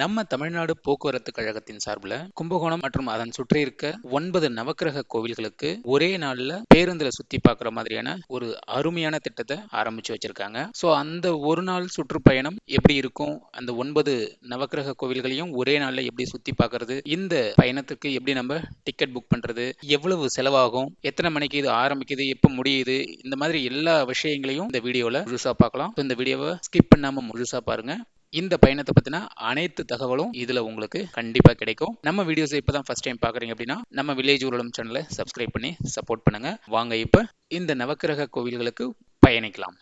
நம்ம தமிழ்நாடு போக்குவரத்து கழகத்தின் சார்பில் கும்பகோணம் மற்றும் அதன் சுற்றி இருக்க ஒன்பது நவக்கிரக கோவில்களுக்கு ஒரே நாளில் பேருந்துல சுத்தி பார்க்குற மாதிரியான ஒரு அருமையான திட்டத்தை ஆரம்பிச்சு வச்சிருக்காங்க. ஸோ அந்த ஒரு நாள் சுற்றுப்பயணம் எப்படி இருக்கும்? அந்த ஒன்பது நவக்கிரக கோவில்களையும் ஒரே நாளில் எப்படி சுத்தி பார்க்கறது? இந்த பயணத்துக்கு எப்படி நம்ம டிக்கெட் புக் பண்றது? எவ்வளவு செலவாகும்? எத்தனை மணிக்கு இது ஆரம்பிக்குது? எப்போ முடியுது? இந்த மாதிரி எல்லா விஷயங்களையும் இந்த வீடியோவில் முழுசாக பார்க்கலாம். இந்த வீடியோவை ஸ்கிப் பண்ணாமல் முழுசாக பாருங்க. இந்த பயணத்தை பத்தின அனைத்து தகவலும் இதுல உங்களுக்கு கண்டிப்பா கிடைக்கும். நம்ம வீடியோஸ் இப்பதான் ஃபர்ஸ்ட் டைம் பாக்குறீங்க அப்படின்னா நம்ம வில்லேஜ் ஊரலம் சேனலை சப்ஸ்கிரைப் பண்ணி சப்போர்ட் பண்ணுங்க. வாங்க இப்ப இந்த நவக்கிரக கோவில்களுக்கு பயணிக்கலாம்.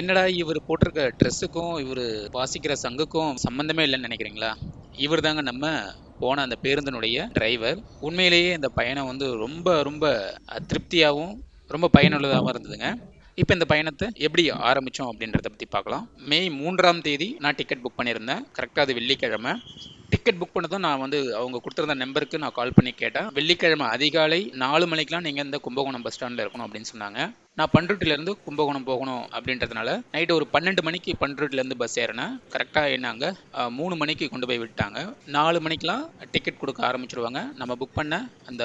என்னடா இவர் போட்டிருக்க ட்ரெஸ்ஸுக்கும் இவர் வாசிக்கிற சங்குக்கும் சம்மந்தமே இல்லைன்னு நினைக்கிறீங்களா? இவர் தாங்க நம்ம போன அந்த பேருந்தினுடைய டிரைவர் உண்மையிலேயே இந்த பயணம் வந்து ரொம்ப ரொம்ப திருப்தியாகவும் ரொம்ப பயனுள்ளதாகவும் இருந்ததுங்க. இப்போ இந்த பயணத்தை எப்படி ஆரம்பித்தோம் அப்படின்றத பற்றி பார்க்கலாம். மே மூன்றாம் தேதி நான் டிக்கெட் புக் பண்ணியிருந்தேன். கரெக்டாக அது வெள்ளிக்கிழமை. டிக்கெட் புக் பண்ணதும் நான் வந்து அவங்க கொடுத்துருந்த நம்பருக்கு நான் கால் பண்ணி கேட்டேன். வெள்ளிக்கிழமை அதிகாலை நாலு மணிக்கெலாம் நீங்கள் இந்த கும்பகோணம் பஸ் ஸ்டாண்டில் இருக்கணும் அப்படின்னு சொன்னாங்க. நான் பண்ருட்டிலேருந்து கும்பகோணம் போகணும் அப்படின்றதுனால நைட்டு ஒரு பன்னெண்டு மணிக்கு பண்ருட்டிலேருந்து பஸ் ஏறினேன். கரெக்டாக என்னங்க? மூணு மணிக்கு கொண்டு போய் விட்டாங்க. நாலு மணிக்கெலாம் டிக்கெட் கொடுக்க ஆரம்பிச்சிருவாங்க. நம்ம புக் பண்ண அந்த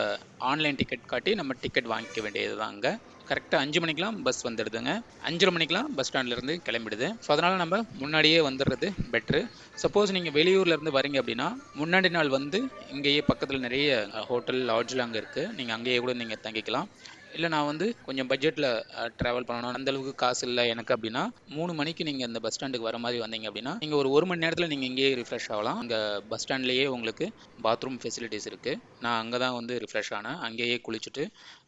ஆன்லைன் டிக்கெட் காட்டி நம்ம டிக்கெட் வாங்கிக்க வேண்டியது தாங்க கரெக்டாக அஞ்சு மணிக்கெலாம் பஸ் வந்துடுதுங்க. அஞ்சரை மணிக்கெலாம் பஸ் ஸ்டாண்ட்லேருந்து கிளம்பிடுது. ஸோ அதனால் நம்ம முன்னாடியே வந்துடுறது பெட்ரு சப்போஸ் நீங்கள் வெளியூர்லேருந்து வரீங்க அப்படின்னா முன்னாடி நாள் வந்து இங்கேயே பக்கத்தில் நிறைய ஹோட்டல் லாட்ஜ்லாம் அங்கே இருக்குது நீங்கள் அங்கேயே கூட நீங்கள் தங்கிக்கலாம். இல்லை நான் வந்து கொஞ்சம் பட்ஜெட்டில் ட்ராவல் பண்ணணும். அந்த அளவுக்கு காசு இல்லை எனக்கு அப்படின்னா மூணு மணிக்கு நீங்கள் இந்த பஸ் ஸ்டாண்டுக்கு வர மாதிரி வந்தீங்க அப்படின்னா நீங்கள் ஒரு ஒரு மணி நேரத்தில் நீங்கள் இங்கேயே ரிஃப்ரெஷ் ஆகலாம். அங்கே பஸ் ஸ்டாண்ட்லேயே உங்களுக்கு பாத்ரூம் ஃபெசிலிட்டிஸ் இருக்குது நான் அங்கே தான் வந்து ரிஃப்ரெஷ் ஆனேன். அங்கேயே குளிச்சுட்டு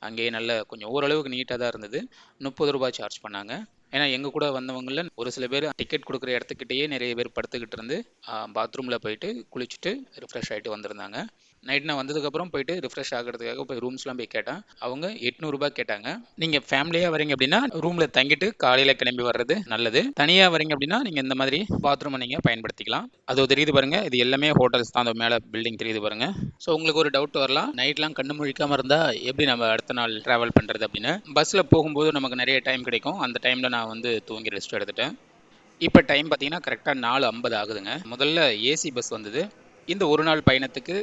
அங்கேயே நல்ல கொஞ்சம் ஓரளவுக்கு நீட்டாக தான் இருந்தது. முப்பது ரூபாய் சார்ஜ் பண்ணாங்க. ஏன்னா எங்கள் கூட வந்தவங்களில் ஒரு சில பேர் டிக்கெட் கொடுக்குற இடத்துக்கிட்டேயே நிறைய பேர் படுத்துக்கிட்டு இருந்து பாத்ரூமில் போயிட்டு குளிச்சுட்டு ரிஃப்ரெஷ் ஆகிட்டு வந்திருந்தாங்க. நைட் நான் வந்ததுக்கப்புறம் போயிட்டு ரிஃப்ரெஷ் ஆகிறதுக்காக போய் ரூம்ஸ்லாம் போய் கேட்டேன். அவங்க எட்நூறுபா கேட்டாங்க. நீங்கள் ஃபேமிலியாக வரீங்க அப்படின்னா ரூமில் தங்கிட்டு காலையில் கிளம்பி வர்றது நல்லது. தனியாக வரீங்க அப்படின்னா நீங்கள் இந்த மாதிரி பாத்ரூமை நீங்கள் பயன்படுத்திக்கலாம். அது தெரியுது பாருங்க. இது எல்லாமே ஹோட்டல்ஸ் தான். அந்த மேலே பில்டிங் தெரியுது பாருங்க. ஸோ உங்களுக்கு ஒரு டவுட் வரலாம். நைட்லாம் கண்ணு முழிக்காமல் இருந்தால் எப்படி நம்ம அடுத்த நாள் ட்ராவல் பண்ணுறது அப்படின்னு. பஸ்ஸில் போகும்போது நமக்கு நிறைய டைம் கிடைக்கும். அந்த டைமில் நான் வந்து தூங்கி ரெஸ்ட் எடுத்துட்டேன். இப்போ டைம் பார்த்தீங்கன்னா கரெக்டாக நாலு ஐம்பது ஆகுதுங்க. முதல்ல ஏசி பஸ் வந்தது. இந்த ஒரு நாள் பயணத்துக்கு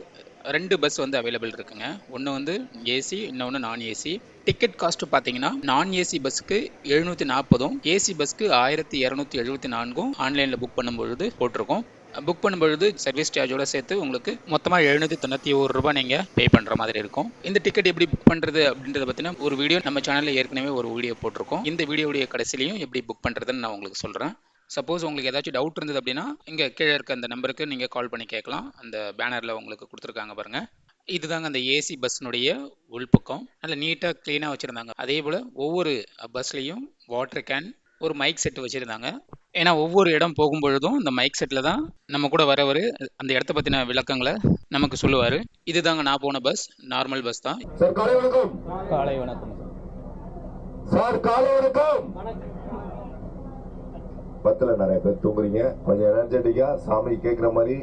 ரெண்டு பஸ் வந்து அவைலபிள் இருக்குங்க. ஒன்று வந்து ஏசி இன்னொன்று நான் ஏசி டிக்கெட் காஸ்ட் பார்த்தீங்கன்னா நான் ஏசி பஸ்ஸுக்கு எழுநூற்றி நாற்பதும் ஏசி பஸ்க்கு ஆயிரத்தி இரநூத்தி எழுபத்தி நான்கும் ஆன்லைனில் புக் பண்ணும்பொழுது போட்டிருக்கோம். புக் பண்ணும்பொழுது சர்வீஸ் சார்ஜோட சேர்த்து உங்களுக்கு மொத்தமாக எழுநூற்றி தொண்ணூற்றி ஒரு ரூபாய் நீங்கள் பே பண்ணுற மாதிரி இருக்கும். இந்த டிக்கெட் எப்படி புக் பண்ணுறது அப்படின்றத பற்றின ஒரு வீடியோ நம்ம சேனலில் ஏற்கனவே ஒரு வீடியோ போட்டிருக்கோம். இந்த வீடியோடைய கடைசிலையும் எப்படி புக் பண்ணுறதுன்னு நான் உங்களுக்கு சொல்கிறேன் சப்போஸ் உங்களுக்கு ஏதாச்சும் டவுட் இருந்தது அப்படின்னா இங்கே கீழே இருக்க அந்த நம்பருக்கு நீங்கள் கால் பண்ணி கேட்கலாம். அந்த பேனரில் உங்களுக்கு கொடுத்துருக்காங்க பாருங்கள் இதுதாங்க அந்த ஏசி பஸ்ஸினுடைய உள்பக்கம். நல்ல நீட்டாக க்ளீனாக வச்சுருந்தாங்க. அதே போல் ஒவ்வொரு பஸ்லேயும் வாட்டர் கேன் ஒரு மைக் செட் வச்சுருந்தாங்க. ஏன்னா ஒவ்வொரு இடம் போகும்பொழுதும் இந்த மைக் செட்டில் தான் நம்ம கூட வரவர் அந்த இடத்த பற்றின விளக்கங்களை நமக்கு சொல்லுவார். இதுதாங்க நான் போன பஸ் நார்மல் பஸ் தான். சார் காலை வணக்கம். காலை வணக்கம். சார் காலை வணக்கம். பத்துல நிறைய பேர் தூங்குறீங்க. கொஞ்சம் எனர்ஜெட்டிக்கா சாமி கேட்குற மாதிரி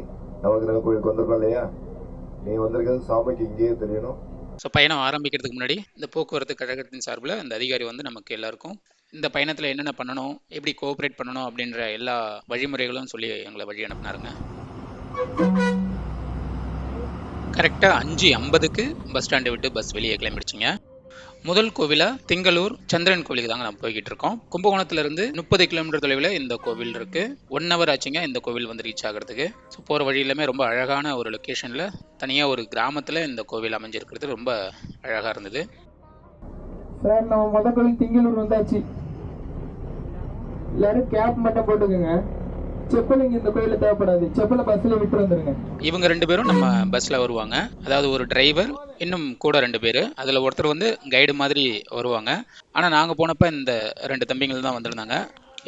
நவகிரக கோயிலுக்கு வந்திருக்கோம் இல்லையா? நீ வந்திருக்கிறது சாமிக்கு இங்கேயே தெரியணும். ஸோ பயணம் ஆரம்பிக்கிறதுக்கு முன்னாடி இந்த போக்குவரத்து கழகத்தின் சார்பில் அந்த அதிகாரி வந்து நமக்கு எல்லாருக்கும் இந்த பயணத்தில் என்னென்ன பண்ணணும் எப்படி கோஆப்ரேட் பண்ணணும் அப்படின்ற எல்லா வழிமுறைகளும் சொல்லி எங்களை வழி அனுப்பினாருங்க. கரெக்டாக அஞ்சு ஐம்பதுக்கு பஸ் ஸ்டாண்டை விட்டு பஸ் வெளியே கிளம்பிடுச்சிங்க. முதல் கோவிலாக திங்களூர் சந்திரன் கோவிலுக்கு தாங்க நம்ம போய்கிட்டு இருக்கோம். கும்பகோணத்துல இருந்து முப்பது கிலோமீட்டர் தொலைவில் இந்த கோவில் இருக்கு. ஒன் ஹவர் ஆச்சுங்க இந்த கோவில் வந்து ரீச் ஆகிறதுக்கு. ஸோ போகிற வழியிலுமே ரொம்ப அழகான ஒரு லொக்கேஷனில் தனியாக ஒரு கிராமத்தில் இந்த கோவில் அமைஞ்சிருக்கிறது ரொம்ப அழகாக இருந்தது. சார் நம்ம முத கோவில் திங்களூர் வந்தாச்சு. எல்லாரும் கேப் மட்டும் போட்டுக்கோங்க. செப்பல் இங்க இந்த கோயில தேவைப்படாது. செப்பலை பஸ்ல விட்டு வந்துருங்க. இவங்க ரெண்டு பேரும் நம்ம பஸ்ஸில் வருவாங்க. அதாவது ஒரு டிரைவர் இன்னும் கூட ரெண்டு பேர். அதில் ஒருத்தர் வந்து கைடு மாதிரி வருவாங்க. ஆனால் நாங்கள் போனப்போ இந்த ரெண்டு தம்பிகள் தான் வந்திருந்தாங்க.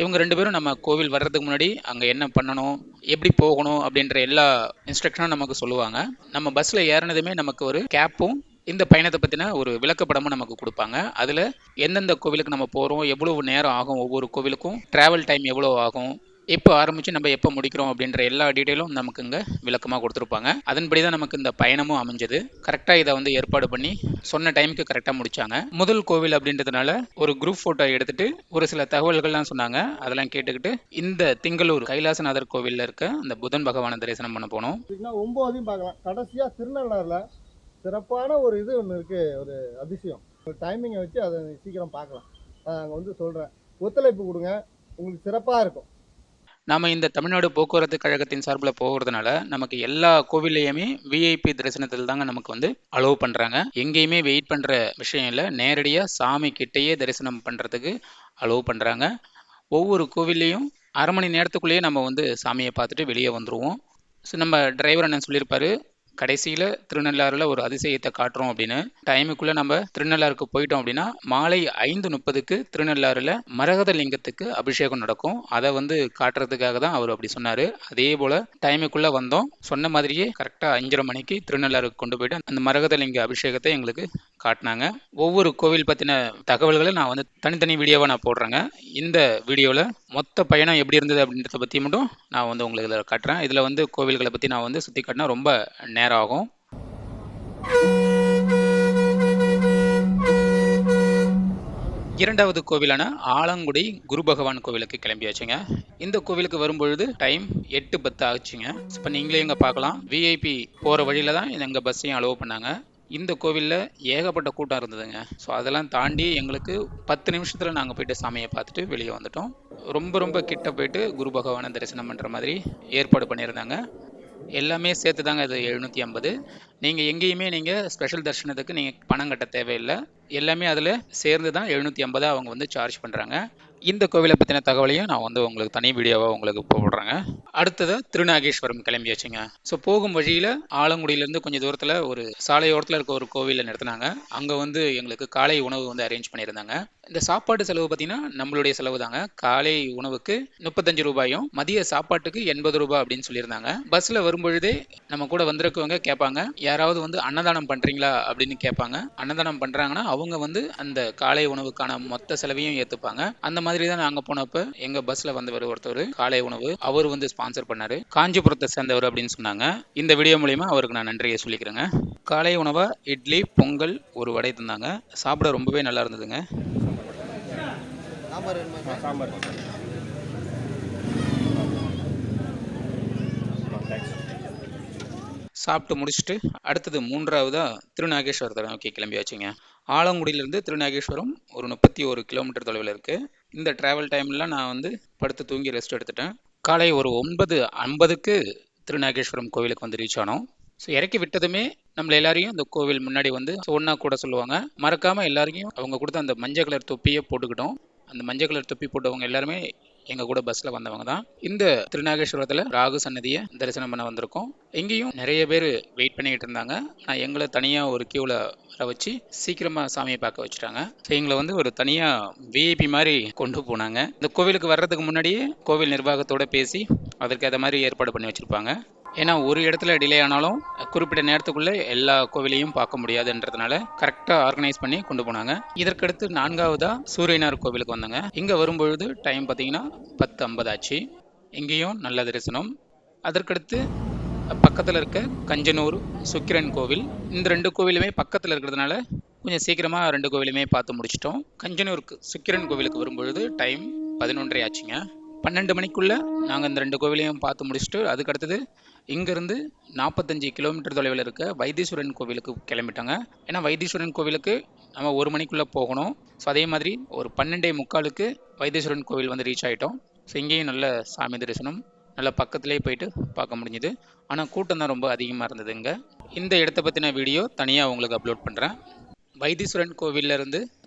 இவங்க ரெண்டு பேரும் நம்ம கோவில் வர்றதுக்கு முன்னாடி அங்கே என்ன பண்ணணும் எப்படி போகணும் அப்படின்ற எல்லா இன்ஸ்ட்ரக்ஷனும் நமக்கு சொல்லுவாங்க. நம்ம பஸ்ஸில் ஏறினதுமே நமக்கு ஒரு கேப்பும் இந்த பயணத்தை பற்றின ஒரு விளக்கப்படமும் நமக்கு கொடுப்பாங்க. அதில் எந்தெந்த கோவிலுக்கு நம்ம போகிறோம் எவ்வளோ நேரம் ஆகும் ஒவ்வொரு கோவிலுக்கும் ட்ராவல் டைம் எவ்வளோ ஆகும் எப்போ ஆரம்பித்து நம்ம எப்போ முடிக்கிறோம் அப்படின்ற எல்லா டீட்டெயிலும் நமக்கு இங்கே விளக்கமாக கொடுத்துருப்பாங்க. அதன்படி தான் நமக்கு இந்த பயணமும் அமைஞ்சது. கரெக்டாக இதை வந்து ஏற்பாடு பண்ணி சொன்ன டைமுக்கு கரெக்டாக முடிச்சாங்க. முதல் கோவில் அப்படின்றதுனால ஒரு குரூப் ஃபோட்டோ எடுத்துட்டு ஒரு சில தகவல்கள்லாம் சொன்னாங்க. அதெல்லாம் கேட்டுக்கிட்டு இந்த திங்களூர் கைலாசநாதர் கோவிலில் இருக்க அந்த புதன் பகவானை தரிசனம் பண்ண போனோம். பார்த்தீங்கன்னா ஒம்போதையும் பார்க்கலாம். கடைசியாக திருநள்ளாறில் சிறப்பான ஒரு இது ஒன்று இருக்குது ஒரு அதிசயம். ஒரு டைமிங்கை வச்சு அதை சீக்கிரம் பார்க்கலாம். நான் அங்கே வந்து சொல்கிறேன் ஒத்துழைப்பு கொடுங்க. உங்களுக்கு சிறப்பாக இருக்கும். நம்ம இந்த தமிழ்நாடு போக்குவரத்து கழகத்தின் சார்பில் போகிறதுனால நமக்கு எல்லா கோவில்லையுமே விஐபி தரிசனத்தில் தாங்க நமக்கு வந்து அலோவ் பண்ணுறாங்க எங்கேயுமே வெயிட் பண்ணுற விஷயம் இல்லை. நேரடியாக சாமி கிட்டேயே தரிசனம் பண்ணுறதுக்கு அலோவ் பண்ணுறாங்க ஒவ்வொரு கோவில்லையும் அரை மணி நேரத்துக்குள்ளேயே நம்ம வந்து சாமியை பார்த்துட்டு வெளியே வந்துடுவோம் ஸோ நம்ம டிரைவர் அண்ணன் சொல்லியிருப்பாரு கடைசியில் திருநள்ளாறில் ஒரு அதிசயத்தை காட்டுறோம் அப்படின்னு. டைமுக்குள்ளே நம்ம திருநள்ளாறுக்கு போயிட்டோம் அப்படின்னா மாலை ஐந்து முப்பதுக்கு திருநள்ளாறில் மரகத லிங்கத்துக்கு அபிஷேகம் நடக்கும். அதை வந்து காட்டுறதுக்காக தான் அவர் அப்படி சொன்னார். அதே போல் டைமுக்குள்ளே வந்தோம். சொன்ன மாதிரியே கரெக்டாக அஞ்சரை மணிக்கு திருநள்ளாறுக்கு கொண்டு போயிட்டு அந்த மரகத லிங்க அபிஷேகத்தை எங்களுக்கு காட்டினாங்க. ஒவ்வொரு கோவில் பற்றின தகவல்களை நான் வந்து தனித்தனி வீடியோவாக நான் போடுறேங்க. இந்த வீடியோவில் மொத்த பயணம் எப்படி இருந்தது அப்படின்றத பற்றி மட்டும் நான் வந்து உங்களுக்கு இதில் காட்டுறேன். இதில் வந்து கோவில்களை பற்றி நான் வந்து சுற்றி காட்டினா ரொம்ப நேரம் ஆகும். இரண்டாவது கோவிலான ஆலங்குடி குரு பகவான் கோவிலுக்கு கிளம்பியாச்சுங்க. இந்த கோவிலுக்கு வரும்பொழுது டைம் எட்டு பத்து ஆச்சுங்க. இப்போ நீங்களே இங்கே பார்க்கலாம். விஐபி போகிற வழியில தான் எங்கள் பஸ்ஸையும் அலோவ் பண்ணாங்க. இந்த கோவிலில் ஏகப்பட்ட கூட்டம் இருந்ததுங்க. ஸோ அதெல்லாம் தாண்டி எங்களுக்கு பத்து நிமிஷத்தில் நாங்கள் போயிட்டு சாமியை பார்த்துட்டு வெளியே வந்துட்டோம். ரொம்ப ரொம்ப கிட்ட போயிட்டு குரு பகவானை தரிசனம் பண்ணுற மாதிரி ஏற்பாடு பண்ணியிருந்தாங்க. எல்லாமே சேர்த்து தாங்க இது எழுநூற்றி ஐம்பது. நீங்கள் எங்கேயுமே நீங்கள் ஸ்பெஷல் தரிசனத்துக்கு நீங்கள் பணம் கட்ட தேவையில்லை. எல்லாமே அதில் சேர்ந்து தான் எழுநூற்றி ஐம்பதாக அவங்க வந்து சார்ஜ் பண்ணுறாங்க இந்த கோவிலை பற்றின தகவலையும் நான் வந்து உங்களுக்கு தனி வீடியோவாக உங்களுக்கு போடுறேங்க. அடுத்தது திருநாகேஸ்வரம் கிளம்பியாச்சுங்க ஸோ போகும் வழியில் ஆலங்குடியிலேருந்து கொஞ்சம் தூரத்தில் ஒரு சாலையோரத்தில் இருக்க ஒரு கோவிலில் நிறுத்தினாங்க. அங்கே வந்து எங்களுக்கு காலை உணவு வந்து அரேஞ்ச் பண்ணியிருந்தாங்க. இந்த சாப்பாட்டு செலவு பார்த்தீங்கன்னா நம்மளுடைய செலவு தாங்க. காலை உணவுக்கு முப்பத்தஞ்சு ரூபாயும் மதிய சாப்பாட்டுக்கு எண்பது ரூபாய் அப்படின்னு சொல்லியிருந்தாங்க. பஸ்ஸில் வரும்பொழுதே நம்ம கூட வந்திருக்கவங்க கேட்பாங்க யாராவது வந்து அன்னதானம் பண்ணுறீங்களா அப்படின்னு கேட்பாங்க. அன்னதானம் பண்ணுறாங்கன்னா அவங்க வந்து அந்த காலை உணவுக்கான மொத்த செலவையும் ஏற்றுப்பாங்க அந்த மாதிரி தான் நாங்கள் போனப்போ எங்கள் பஸ்ஸில் வந்தவர் ஒருத்தர் காலை உணவு. அவர் வந்து ஸ்பான்சர் பண்ணாரு. காஞ்சிபுரத்தை சேர்ந்தவர் அப்படின்னு சொன்னாங்க. இந்த வீடியோ மூலிமா அவருக்கு நான் நன்றியை சொல்லிக்கிறேங்க. காலை உணவா இட்லி பொங்கல் ஒரு வடை தந்தாங்க. சாப்பிட ரொம்பவே நல்லா இருந்ததுங்க. சாம்பார் சாப்பிட்டு முடிச்சுட்டு அடுத்தது மூன்றாவதா திருநாகேஸ்வரத்தை நோக்கி கிளம்பியாச்சுங்க ஆலங்குடியிலேருந்து திருநாகேஸ்வரம் ஒரு முப்பத்தி ஒரு கிலோமீட்டர் தொலைவில் இருக்குது இந்த ட்ராவல் டைம்லாம் நான் வந்து படுத்து தூங்கி ரெஸ்ட் எடுத்துட்டேன். காலை ஒரு ஒன்பது ஐம்பதுக்கு திருநாகேஸ்வரம் கோவிலுக்கு வந்து ரீச் ஆனோம். ஸோ இறக்கி விட்டதுமே நம்மள எல்லாரையும் இந்த கோவில் முன்னாடி வந்து ஒன்றா கூட சொல்லுவாங்க. மறக்காமல் எல்லாரையும் அவங்க கொடுத்த அந்த மஞ்சள் கலர் தொப்பியை போட்டுக்கிட்டோம். அந்த மஞ்சள் கலர் தொப்பி போட்டவங்க எல்லாருமே எங்கள் கூட பஸ்ஸில் வந்தவங்க தான். இந்த திருநாகேஸ்வரத்தில் ராகு சன்னதியை தரிசனம் பண்ண வந்திருக்கோம். இங்கேயும் நிறைய பேர் வெயிட் பண்ணிக்கிட்டு இருந்தாங்க. ஆனால் எங்களை தனியாக ஒரு க்யூவில் வர வச்சு சீக்கிரமாக சாமியை பார்க்க வச்சுட்டாங்க. ஸோ எங்களை வந்து ஒரு தனியாக விஐபி மாதிரி கொண்டு போனாங்க. இந்த கோவிலுக்கு வர்றதுக்கு முன்னாடியே கோவில் நிர்வாகத்தோடு பேசி அதற்கு ஏற்ற மாதிரி ஏற்பாடு பண்ணி வச்சுருப்பாங்க. ஏன்னா ஒரு இடத்துல டிலே ஆனாலும் குறிப்பிட்ட நேரத்துக்குள்ளே எல்லா கோவிலையும் பார்க்க முடியாதுன்றதுனால கரெக்டாக ஆர்கனைஸ் பண்ணி கொண்டு போனாங்க. இதற்கடுத்து நான்காவதா சூரியனார் கோவிலுக்கு வந்தாங்க. இங்கே வரும்பொழுது டைம் பார்த்தீங்கன்னா பத்து ஐம்பது ஆச்சு இங்கேயும் நல்ல தரிசனம். அதற்கடுத்து பக்கத்தில் இருக்க கஞ்சனூர் சுக்கிரன் கோவில். இந்த ரெண்டு கோவிலுமே பக்கத்தில் இருக்கிறதுனால கொஞ்சம் சீக்கிரமாக ரெண்டு கோவிலுமே பார்த்து முடிச்சிட்டோம். கஞ்சனூருக்கு சுக்கிரன் கோவிலுக்கு வரும்பொழுது டைம் பதினொன்றரை ஆச்சுங்க. பன்னெண்டு மணிக்குள்ளே நாங்கள் இந்த ரெண்டு கோவிலையும் பார்த்து முடிச்சுட்டு அதுக்கடுத்தது இங்கேருந்து நாற்பத்தஞ்சு கிலோமீட்டர் தொலைவில் இருக்க வைத்தீஸ்வரன் கோவிலுக்கு கிளம்பிட்டாங்க. ஏன்னா வைத்தீஸ்வரன் கோவிலுக்கு நம்ம ஒரு மணிக்குள்ளே போகணும். ஸோ அதே மாதிரி ஒரு பன்னெண்டே முக்காலுக்கு வைத்தீஸ்வரன் கோவில் வந்து ரீச் ஆகிட்டோம் ஸோ இங்கேயும் நல்ல சாமி தரிசனம் நல்ல பக்கத்துலேயே போயிட்டு பார்க்க முடிஞ்சுது. ஆனால் கூட்டம் தான் ரொம்ப அதிகமாக இருந்தது இங்கே இந்த இடத்த பற்றின வீடியோ தனியாக உங்களுக்கு அப்லோட் பண்ணுறேன் வைத்தீஸ்வரன் கோவில்ல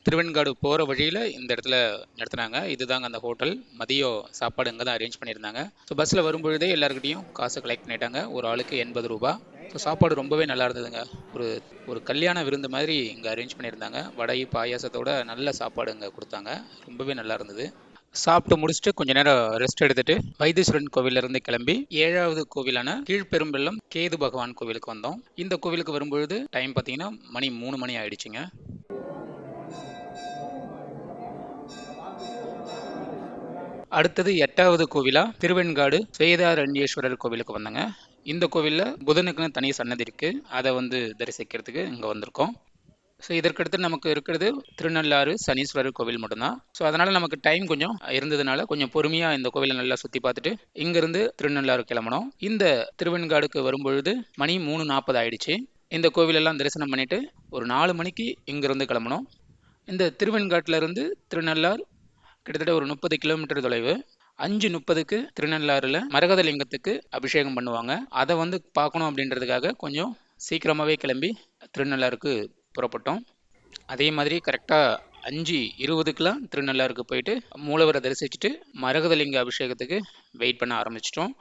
திருவெண்காடு போகிற வழியில் இந்த இடத்துல நடத்துனாங்க இதுதாங்க அந்த ஹோட்டல். மதியம் சாப்பாடு இங்கே தான் அரேஞ்ச் பண்ணியிருந்தாங்க. ஸோ பஸ்ஸில் வரும்பொழுதே எல்லாருக்கிட்டையும் காசு கலெக்ட் பண்ணிட்டாங்க. ஒரு ஆளுக்கு எண்பது ரூபா. ஸோ சாப்பாடு ரொம்பவே நல்லா இருந்ததுங்க. ஒரு ஒரு கல்யாண விருந்து மாதிரி இங்கே அரேஞ்ச் பண்ணியிருந்தாங்க. வடை பாயாசத்தோட நல்ல சாப்பாடு இங்கே கொடுத்தாங்க. ரொம்பவே நல்லா இருந்தது. சாப்பிட்டு முடிச்சுட்டு கொஞ்ச நேரம் ரெஸ்ட் எடுத்துட்டு வைத்தீஸ்வரன் கோவில்ல இருந்து கிளம்பி ஏழாவது கோவிலான கீழ்பெரும்பள்ளம் கேது பகவான் கோவிலுக்கு வந்தோம். இந்த கோவிலுக்கு வரும்பொழுது டைம் பார்த்தீங்கன்னா மணி மூணு மணி ஆயிடுச்சுங்க. அடுத்தது எட்டாவது கோவிலா? திருவெண்காடு ஸ்வேதாரண்யேஸ்வரர் கோவிலுக்கு வந்தாங்க. இந்த கோவிலில் புதனுக்குன்னு தனி சன்னதி இருக்கு. அதை வந்து தரிசிக்கிறதுக்கு இங்கே வந்திருக்கோம். ஸோ இதற்கடுத்து நமக்கு இருக்கிறது திருநள்ளாறு சனீஸ்வரர் கோவில் மட்டும்தான். ஸோ அதனால் நமக்கு டைம் கொஞ்சம் இருந்ததுனால கொஞ்சம் பொறுமையாக இந்த கோவிலை நல்லா சுற்றி பார்த்துட்டு இங்கேருந்து திருநள்ளாறு கிளம்பணும். இந்த திருவெண்காடுக்கு வரும்பொழுது மணி மூணு நாற்பது ஆயிடுச்சு. இந்த கோவிலெல்லாம் தரிசனம் பண்ணிவிட்டு ஒரு நாலு மணிக்கு இங்கேருந்து கிளம்பணும். இந்த திருவெண்காட்டிலேருந்து திருநள்ளார் கிட்டத்தட்ட ஒரு முப்பது கிலோமீட்டர் தொலைவு. அஞ்சு முப்பதுக்கு திருநள்ளாறில் மரகதலிங்கத்துக்கு அபிஷேகம் பண்ணுவாங்க. அதை வந்து பார்க்கணும் அப்படின்றதுக்காக கொஞ்சம் சீக்கிரமாகவே கிளம்பி திருநள்ளாருக்கு புறப்பட்டோம். அதே மாதிரி கரெக்டாக அஞ்சு இருபதுக்கெலாம் திருநள்ளாருக்கு போயிட்டு மூலவரை தரிசிச்சுட்டு மரகதலிங்க அபிஷேகத்துக்கு வெயிட் பண்ண ஆரம்பிச்சிட்டோம்.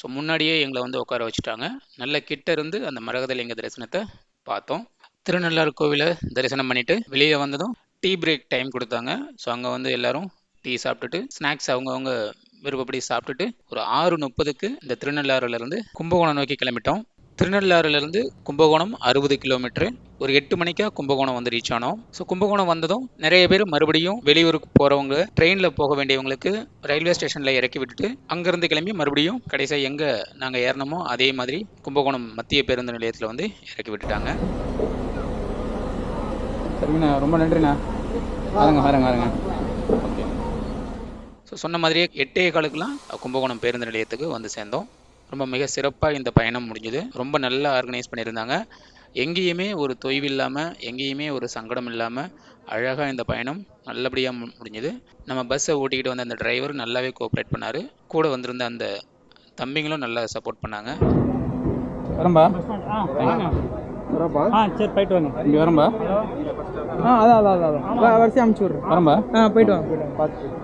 ஸோ முன்னாடியே எங்களை வந்து உட்கார வச்சுட்டாங்க. நல்ல கிட்ட இருந்து அந்த மரகதலிங்க தரிசனத்தை பார்த்தோம். திருநள்ளாறு கோவிலை தரிசனம் பண்ணிட்டு வெளியே வந்ததும் டீ பிரேக் டைம் கொடுத்தாங்க. ஸோ அங்கே வந்து எல்லாரும் டீ சாப்பிட்டுட்டு ஸ்நாக்ஸ் அவங்கவுங்க விருப்பப்படி சாப்பிட்டுட்டு ஒரு ஆறு முப்பதுக்கு இந்த திருநள்ளாறுலேருந்து கும்பகோணம் நோக்கி கிளம்பிட்டோம். திருநள்ளாறுலேருந்து கும்பகோணம் அறுபது கிலோமீட்டரு. ஒரு எட்டு மணிக்கா கும்பகோணம் வந்து ரீச் ஆனோம். ஸோ கும்பகோணம் வந்ததும் நிறைய பேர் மறுபடியும் வெளியூருக்கு போகிறவங்க ட்ரெயினில் போக வேண்டியவங்களுக்கு ரயில்வே ஸ்டேஷனில் இறக்கி விட்டுட்டு அங்கேருந்து கிளம்பி மறுபடியும் கடைசியாக எங்கே நாங்கள் ஏறினோமோ அதே மாதிரி கும்பகோணம் மத்திய பேருந்து நிலையத்தில் வந்து இறக்கி விட்டுட்டாங்க. சரிங்கண்ணா ரொம்ப நன்றிண்ணா. வரங்க வரங்க வரங்க. ஸோ சொன்ன மாதிரியே எட்டே காலுக்கெல்லாம் கும்பகோணம் பேருந்து நிலையத்துக்கு வந்து சேர்ந்தோம். ரொம்ப மிக சிறப்பாக இந்த பயணம் முடிஞ்சுது. ரொம்ப நல்லா ஆர்கனைஸ் பண்ணியிருந்தாங்க. எங்கேயுமே ஒரு தொய்வு இல்லாமல் எங்கேயுமே ஒரு சங்கடம் இல்லாமல் அழகாக இந்த பயணம் நல்லபடியாக மு முடிஞ்சுது. நம்ம பஸ்ஸை ஓட்டிக்கிட்டு வந்த அந்த டிரைவர் நல்லாவே கோஆப்ரேட் பண்ணார். கூட வந்திருந்த அந்த தம்பிங்களும் நல்லா சப்போர்ட் பண்ணாங்க. வரம்பா? ஆ சரி போயிட்டு வாங்க. இங்கே வரம்பா? ஆ அதான் அதான் அதான் அதான் வரிசை அமுச்சு விட்றேன். வரம்பா? ஆ போயிட்டு வாங்க. போயிட்டு வாங்க. பார்த்து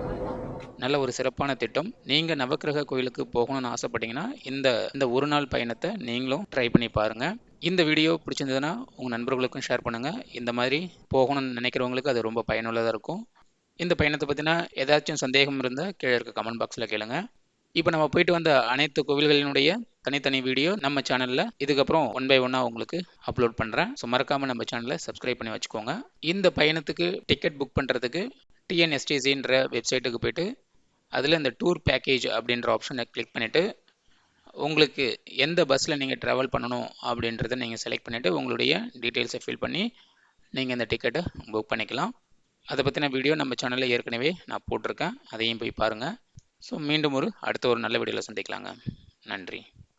நல்ல ஒரு சிறப்பான திட்டம். நீங்கள் நவக்கிரக கோயிலுக்கு போகணும்னு ஆசைப்பட்டீங்கன்னா இந்த இந்த ஒரு நாள் பயணத்தை நீங்களும் ட்ரை பண்ணி பாருங்கள் இந்த வீடியோ பிடிச்சிருந்ததுன்னா உங்கள் நண்பர்களுக்கும் ஷேர் பண்ணுங்கள் இந்த மாதிரி போகணும்னு நினைக்கிறவங்களுக்கு அது ரொம்ப பயனுள்ளதாக இருக்கும். இந்த பயணத்தை பற்றினா ஏதாச்சும் சந்தேகம் இருந்தால் கீழே இருக்க கமெண்ட் பாக்ஸில் கேளுங்க. இப்போ நம்ம போயிட்டு வந்த அனைத்து கோவில்களினுடைய தனித்தனி வீடியோ நம்ம சேனலில் இதுக்கப்புறம் ஒன் பை ஒன்னாக உங்களுக்கு அப்லோட் பண்ணுறேன் ஸோ மறக்காமல் நம்ம சேனலை சப்ஸ்கிரைப் பண்ணி வச்சுக்கோங்க. இந்த பயணத்துக்கு டிக்கெட் புக் பண்ணுறதுக்கு டிஎன்எஸ்டிசின்ற வெப்சைட்டுக்கு போயிட்டு அதில் இந்த டூர் பேக்கேஜ் அப்படின்ற ஆப்ஷனை கிளிக் பண்ணிவிட்டு உங்களுக்கு எந்த பஸ்ஸில் நீங்கள் ட்ராவல் பண்ணணும் அப்படின்றத நீங்கள் செலக்ட் பண்ணிவிட்டு உங்களுடைய டீட்டெயில்ஸை ஃபில் பண்ணி நீங்கள் இந்த டிக்கெட்டை புக் பண்ணிக்கலாம். அதை பற்றின வீடியோ நம்ம சேனலில் ஏற்கனவே நான் போட்டிருக்கேன். அதையும் போய் பாருங்கள் ஸோ மீண்டும் ஒரு அடுத்த ஒரு நல்ல வீடியோவில் சந்திக்கலாங்க. நன்றி.